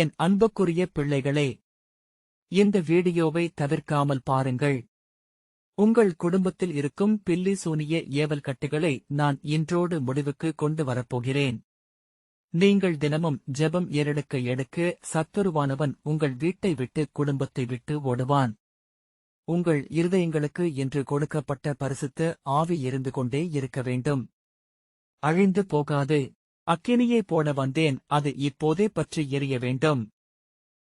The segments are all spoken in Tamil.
என் அன்புக்குரிய பிள்ளைகளே இந்த வீடியோவை தவிர்க்காமல் பாருங்கள். உங்கள் குடும்பத்தில் இருக்கும் பில்லி சூனிய ஏவல் கட்டுகளை நான் இன்றோடு முடிவுக்கு கொண்டு வரப்போகிறேன். நீங்கள் தினமும் ஜெபம் ஏறெடுக்க எடுக்க சத்துருவானவன் உங்கள் வீட்டை விட்டு குடும்பத்தை விட்டு ஓடுவான். உங்கள் இருதயங்களுக்கு என்று கொடுக்கப்பட்ட பரிசுத்த ஆவி இருந்து கொண்டே இருக்க வேண்டும். அழிந்து போகாது. அக்கினியை போட வந்தேன் அது இப்போதே பற்றி எரிய வேண்டும்.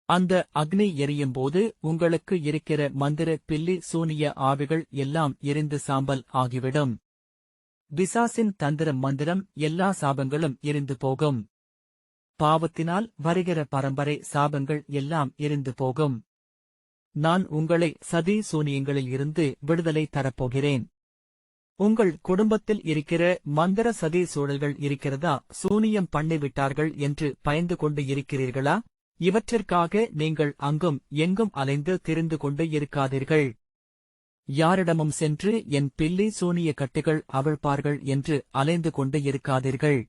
அந்த அக்னி எரியும் போது உங்களுக்கு இருக்கிற மந்திர பில்லி சூனிய ஆவிகள் எல்லாம் எரிந்து சாம்பல் ஆகிவிடும். பிசாசின் தந்திர மந்திரம் எல்லா சாபங்களும் எரிந்து போகும். பாவத்தினால் வருகிற பரம்பரை சாபங்கள் எல்லாம் எரிந்து போகும். நான் உங்களை சதி சூனியங்களில் இருந்து விடுதலை தரப்போகிறேன். உங்கள் குடும்பத்தில் இருக்கிற மந்திர சதி சூழல்கள் இருக்கிறதா? சூனியம் பண்ணிவிட்டார்கள் என்று பயந்து கொண்டு இருக்கிறீர்களா? இவற்றிற்காக நீங்கள் அங்கும் எங்கும் அலைந்து திரிந்து கொண்டு இருக்காதீர்கள். யாரிடமும் சென்று என் பில்லி சூனிய கட்டுகள் அவிழ்ப்பார்கள் என்று அலைந்து கொண்டு இருக்காதீர்கள்.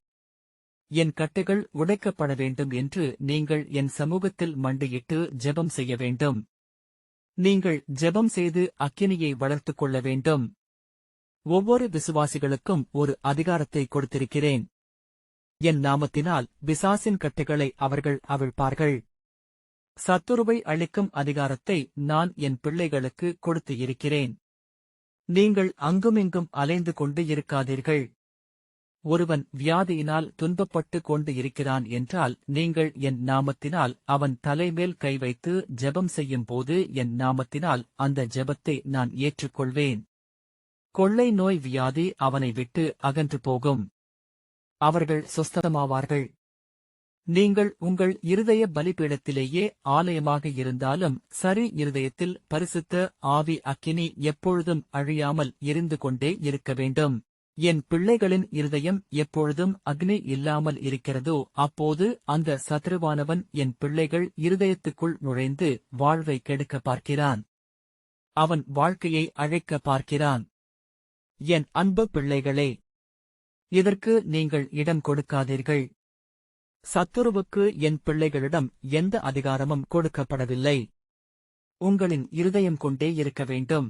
என் கட்டுகள் உடைக்கப்பட வேண்டும் என்று நீங்கள் என் சமூகத்தில் மண்டியிட்டு ஜெபம் செய்ய வேண்டும். நீங்கள் ஜெபம் செய்து அக்கினியை வளர்த்துக் கொள்ள வேண்டும். ஒவ்வொரு விசுவாசிகளுக்கும் ஒரு அதிகாரத்தை கொடுத்திருக்கிறேன். என் நாமத்தினால் பிசாசின் கட்டுகளை அவர்கள் அவிழ்ப்பார்கள். சத்துருவை அளிக்கும் அதிகாரத்தை நான் என் பிள்ளைகளுக்கு கொடுத்து இருக்கிறேன். நீங்கள் அங்குமிங்கும் அலைந்து கொண்டு இருக்காதீர்கள். ஒருவன் வியாதியினால் துன்பப்பட்டு கொண்டு இருக்கிறான் என்றால் நீங்கள் என் நாமத்தினால் அவன் தலைமேல் கை வைத்து ஜெபம் செய்யும் போது என் நாமத்தினால் அந்த ஜெபத்தை நான் ஏற்றுக்கொள்வேன். கொள்ளை நோய் வியாதி அவனை விட்டு அகன்று போகும். அவர்கள் சொஸ்தமாவார்கள். நீங்கள் உங்கள் இருதய பலிபீடத்திலேயே ஆலயமாக இருந்தாலும் சரி இருதயத்தில் பரிசுத்த ஆவி அக்கினி எப்பொழுதும் அழியாமல் எரிந்து கொண்டே இருக்க வேண்டும். என் பிள்ளைகளின் இருதயம் எப்பொழுதும் அக்னி இல்லாமல் இருக்கிறதோ அப்போது அந்த சத்ருவானவன் என் பிள்ளைகள் இருதயத்துக்குள் நுழைந்து வாழ்வை கெடுக்க பார்க்கிறான். அவன் வாழ்க்கையை அழைக்க பார்க்கிறான். என் அன்பு பிள்ளைகளே இதற்கு நீங்கள் இடம் கொடுக்காதீர்கள். சத்துருவுக்கு என் பிள்ளைகளிடம் எந்த அதிகாரமும் கொடுக்கப்படவில்லை. உங்களின் இருதயம் கொண்டே இருக்க வேண்டும்.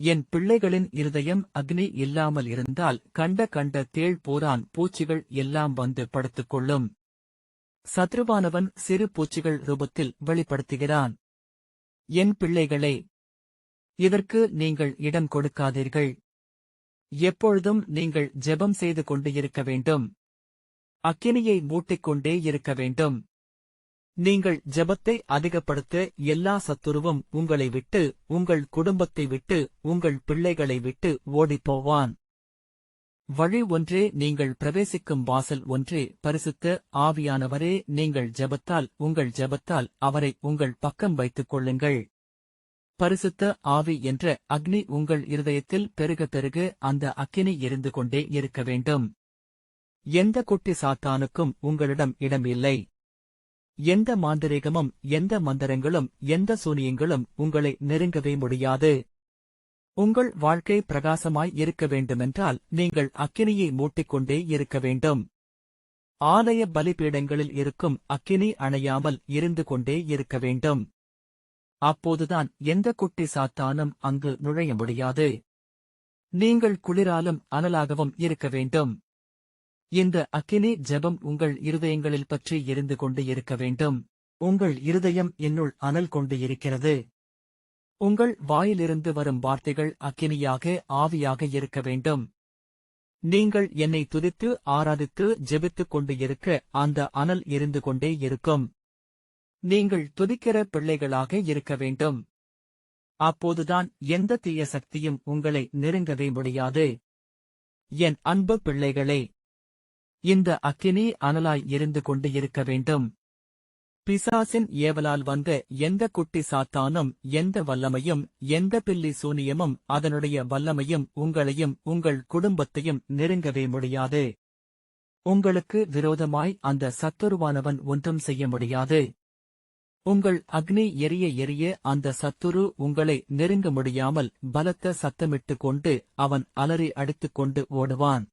என் பிள்ளைகளின் இருதயம் அக்னி இல்லாமல் இருந்தால் கண்ட கண்ட தேள் போரான் பூச்சிகள் எல்லாம் வந்து படுத்துக் கொள்ளும் சத்ருவானவன் சிறு பூச்சிகள் ரூபத்தில் வெளிப்படுத்துகிறான். என் பிள்ளைகளே இதற்கு நீங்கள் இடம் கொடுக்காதீர்கள். எப்பொழுதும் நீங்கள் ஜெபம் செய்து கொண்டு இருக்க வேண்டும். அக்கினியை மூட்டிக்கொண்டே இருக்க வேண்டும். நீங்கள் ஜெபத்தை அதிகப்படுத்த எல்லா சத்துருவும் உங்களை விட்டு உங்கள் குடும்பத்தை விட்டு உங்கள் பிள்ளைகளை விட்டு ஓடிப்போவான். வழி ஒன்றே நீங்கள் பிரவேசிக்கும் வாசல் ஒன்றே. பரிசுத்த ஆவியானவரே நீங்கள் ஜெபத்தால் உங்கள் ஜெபத்தால் அவரை உங்கள் பக்கம் வைத்துக் கொள்ளுங்கள். பரிசுத்த ஆவி என்ற அக்னி உங்கள் இருதயத்தில் பெருக பெருக அந்த அக்கினி எரிந்து கொண்டே இருக்க வேண்டும். எந்த குட்டி சாத்தானுக்கும் உங்களிடம் இடம் இல்லை எந்த மாந்திரீகமும் எந்த மந்திரங்களும் எந்த சூனியங்களும் உங்களை நெருங்கவே முடியாது. உங்கள் வாழ்க்கை பிரகாசமாய் இருக்க வேண்டுமென்றால் நீங்கள் அக்கினியை மூட்டிக்கொண்டே இருக்க வேண்டும். ஆலய பலிபீடங்களில் இருக்கும் அக்கினி அணையாமல் இருந்து கொண்டே இருக்க வேண்டும். அப்போதுதான் எந்த குட்டி சாத்தானும் அங்கு நுழைய முடியாது. நீங்கள் குளிராலும் அனலாகவும் இருக்க வேண்டும். இந்த அக்கினி ஜெபம் உங்கள் இருதயங்களில் பற்றி எரிந்து கொண்டு இருக்க வேண்டும். உங்கள் இருதயம் என்னுள் அனல் கொண்டு இருக்கிறது. உங்கள் வாயிலிருந்து வரும் வார்த்தைகள் அக்கினியாக ஆவியாக இருக்க வேண்டும். நீங்கள் என்னை துதித்து ஆராதித்து ஜெபித்துக் கொண்டு இருக்க அந்த அனல் எரிந்து கொண்டே இருக்கும். நீங்கள் துதிக்கிற பிள்ளைகளாக இருக்க வேண்டும். அப்போதுதான் எந்த தீய சக்தியும் உங்களை நெருங்கவே முடியாது. என் அன்பு பிள்ளைகளே இந்த அக்கினி அனலாய் எரிந்து கொண்டு இருக்க வேண்டும். பிசாசின் ஏவலால் வந்த எந்த குட்டி சாத்தானும் எந்த வல்லமையும் எந்த பில்லி சூனியமும் அதனுடைய வல்லமையும் உங்களையும் உங்கள் குடும்பத்தையும் நெருங்கவே முடியாது. உங்களுக்கு விரோதமாய் அந்த சத்துருவானவன் ஒன்றும் செய்ய முடியாது. உங்கள் அக்னி எரிய எரிய அந்த சத்துரு உங்களை நெருங்க முடியாமல் பலத்த சத்தமிட்டுக் கொண்டு அவன் அலறி அடித்துக் கொண்டு ஓடுவான்.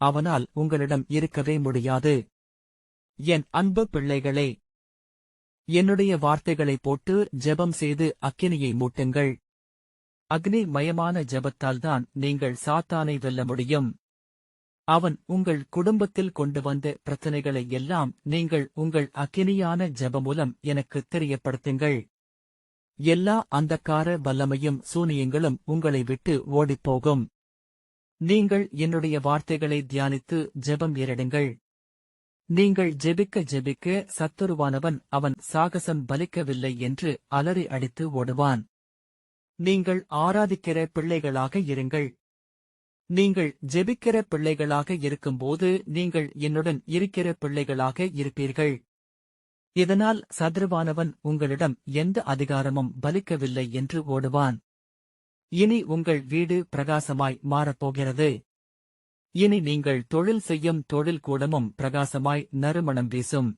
அவனால் உங்களிடம் இருக்கவே முடியாது. என் அன்பு பிள்ளைகளே என்னுடைய வார்த்தைகளை போட்டு ஜெபம் செய்து அக்கினியை மூட்டுங்கள். அக்னி மயமான ஜெபத்தால்தான் நீங்கள் சாத்தானை வெல்ல முடியும். அவன் உங்கள் குடும்பத்தில் கொண்டு வந்த பிரச்சனைகளை எல்லாம் நீங்கள் உங்கள் அக்கினியான ஜெப மூலம் எனக்கு தெரியப்படுத்துங்கள். எல்லா அந்தக்கார வல்லமையும் சூனியங்களும் உங்களை விட்டு ஓடிப்போகும். நீங்கள் என்னுடைய வார்த்தைகளை தியானித்து ஜெபம் ஏறிடுங்கள். நீங்கள் ஜெபிக்க ஜெபிக்க சத்துருவானவன் அவன் சாகசம் பலிக்கவில்லை என்று அலறி அடித்து ஓடுவான். நீங்கள் ஆராதிக்கிற பிள்ளைகளாக இருங்கள். நீங்கள் ஜெபிக்கிற பிள்ளைகளாக இருக்கும்போது நீங்கள் என்னுடன் இருக்கிற பிள்ளைகளாக இருப்பீர்கள். இதனால் சத்ருவானவன் உங்களிடம் எந்த அதிகாரமும் பலிக்கவில்லை என்று ஓடுவான். இனி உங்கள் வீடு பிரகாசமாய் மாறப்போகிறது. இனி நீங்கள் தொழில் செய்யும் தொழில் கூடமும் பிரகாசமாய் நறுமணம் வீசும்.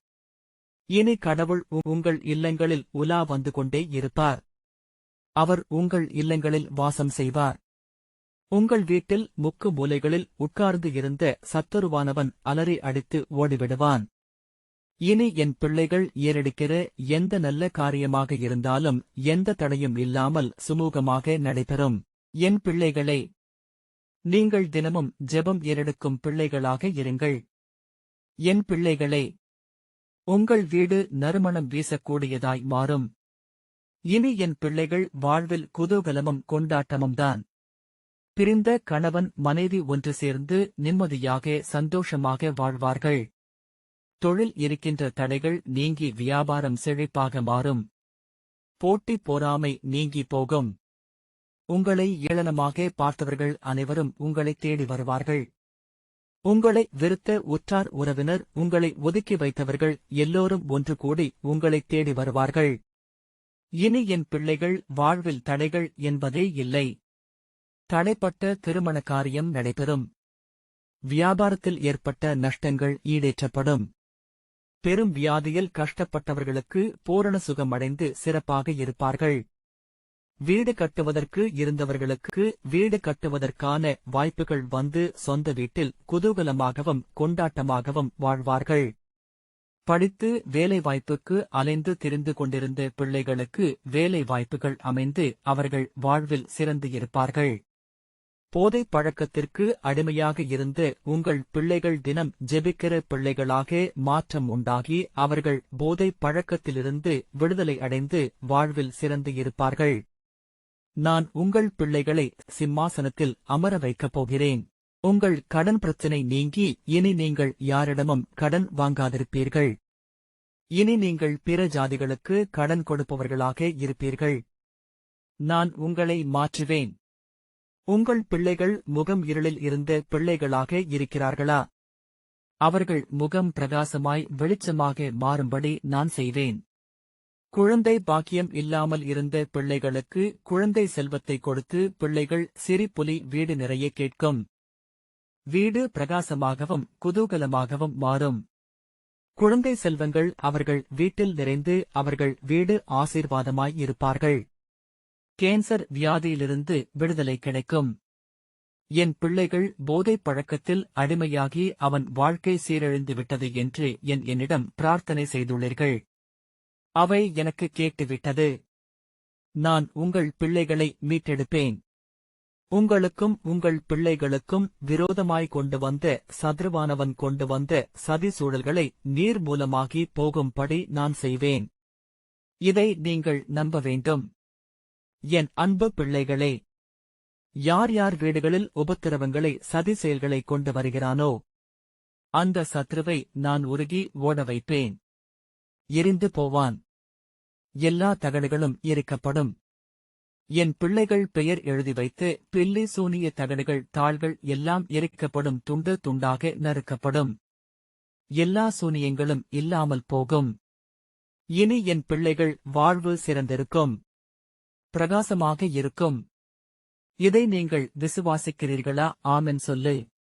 இனி கடவுள் உங்கள் இல்லங்களில் உலா வந்து கொண்டே இருப்பார். அவர் உங்கள் இல்லங்களில் வாசம் செய்வார். உங்கள் வீட்டில் முக்கு மூலைகளில் உட்கார்ந்து இருந்த சத்துருவானவன் அலறி அடித்து ஓடிவிடுவான். இனி என் பிள்ளைகள் ஏறெடுக்கிற எந்த நல்ல காரியமாக இருந்தாலும் எந்த தடையும் இல்லாமல் சுமூகமாக நடைபெறும். என் பிள்ளைகளே நீங்கள் தினமும் ஜெபம் ஏறெடுக்கும் பிள்ளைகளாக இருங்கள். என் பிள்ளைகளே உங்கள் வீடு நறுமணம் வீசக்கூடியதாய் மாறும். இனி என் பிள்ளைகள் வாழ்வில் குதூகலமும் கொண்டாட்டமும்தான். பிரிந்த கணவன் மனைவி ஒன்று சேர்ந்து நிம்மதியாக சந்தோஷமாக வாழ்வார்கள். தொழில் இருக்கின்ற தடைகள் நீங்கி வியாபாரம் செழிப்பாக மாறும். போட்டி போராமை நீங்கி போகும். உங்களை ஏளனமாக பார்த்தவர்கள் அனைவரும் உங்களை தேடி வருவார்கள். உங்களை வெறுத்த உற்றார் உறவினர் உங்களை ஒதுக்கி வைத்தவர்கள் எல்லோரும் ஒன்று கூடி உங்களை தேடி வருவார்கள். இனி என் பிள்ளைகள் வாழ்வில் தடைகள் என்பதே இல்லை. தடைப்பட்ட திருமண காரியம் நடைபெறும். வியாபாரத்தில் ஏற்பட்ட நஷ்டங்கள் ஈடேற்றப்படும். பெரும் வியாதியில் கஷ்டப்பட்டவர்களுக்கு பூரண சுகமடைந்து சிறப்பாக இருப்பார்கள். வீடு கட்டுவதற்கு இருந்தவர்களுக்கு வீடு கட்டுவதற்கான வாய்ப்புகள் வந்து சொந்த வீட்டில் குதூகலமாகவும் கொண்டாட்டமாகவும் வாழ்வார்கள். படித்து வேலை வாய்ப்புக்கு அலைந்து திரிந்து கொண்டிருந்த பிள்ளைகளுக்கு வேலை வாய்ப்புகள் அமைந்து அவர்கள் வாழ்வில் சிறந்து இருப்பார்கள். போதைப் பழக்கத்திற்கு அடிமையாக இருந்து உங்கள் பிள்ளைகள் தினம் ஜெபிக்கிற பிள்ளைகளாக மாற்றம் உண்டாகி அவர்கள் போதைப் பழக்கத்திலிருந்து விடுதலை அடைந்து வாழ்வில் சிறந்து இருப்பார்கள். நான் உங்கள் பிள்ளைகளை சிம்மாசனத்தில் அமர வைக்கப் போகிறேன். உங்கள் கடன் பிரச்சினை நீங்கி இனி நீங்கள் யாரிடமும் கடன் வாங்காதிருப்பீர்கள். இனி நீங்கள் பிற ஜாதிகளுக்கு கடன் கொடுப்பவர்களாக இருப்பீர்கள். நான் உங்களை மாற்றுவேன். உங்கள் பிள்ளைகள் முகம் இருளில் இருந்த பிள்ளைகளாக இருக்கிறார்களா? அவர்கள் முகம் பிரகாசமாய் வெளிச்சமாக மாறும்படி நான் செய்வேன். குழந்தை பாக்கியம் இல்லாமல் இருந்த பிள்ளைகளுக்கு குழந்தை செல்வத்தை கொடுத்து பிள்ளைகள் சிரிப்புலி வீடு நிறைய கேட்கும். வீடு பிரகாசமாகவும் குதூகலமாகவும் மாறும். குழந்தை செல்வங்கள் அவர்கள் வீட்டில் நிறைந்து அவர்கள் வீடு ஆசீர்வாதமாய் இருப்பார்கள். கேன்சர் வியாதியிலிருந்து விடுதலை கிடைக்கும். என் பிள்ளைகள் போதைப் பழக்கத்தில் அடிமையாகி அவன் வாழ்க்கை சீரழிந்து விட்டது என்று என் என்னிடம் பிரார்த்தனை செய்துள்ளீர்கள். அவை எனக்கு கேட்டுவிட்டது. நான் உங்கள் பிள்ளைகளை மீட்டெடுப்பேன். உங்களுக்கும் உங்கள் பிள்ளைகளுக்கும் விரோதமாய் கொண்டு வந்த சதுருவானவன் கொண்டு வந்த சதி சூழல்களை நீர் மூலமாகி போகும்படி நான் செய்வேன். இதை நீங்கள் நம்ப வேண்டும். என் அன்பு பிள்ளைகளே யார் யார் வீடுகளில் உபத்திரவங்களை சதி செயல்களை கொண்டு வருகிறானோ அந்த சத்ருவை நான் உருகி ஓட வைப்பேன். எரிந்து போவான். எல்லா தகடுகளும் எரிக்கப்படும். என் பிள்ளைகள் பெயர் எழுதி வைத்து பில்லி சூனிய தகடுகள் தாள்கள் எல்லாம் எரிக்கப்படும் துண்டு துண்டாக நறுக்கப்படும். எல்லா சூனியங்களும் இல்லாமல் போகும். இனி என் பிள்ளைகள் வாழ்வு சிறந்திருக்கும். பிரகாசமாக இருக்கும். இதை நீங்கள் விசுவாசிக்கிறீர்களா? ஆமென் சொல்லு.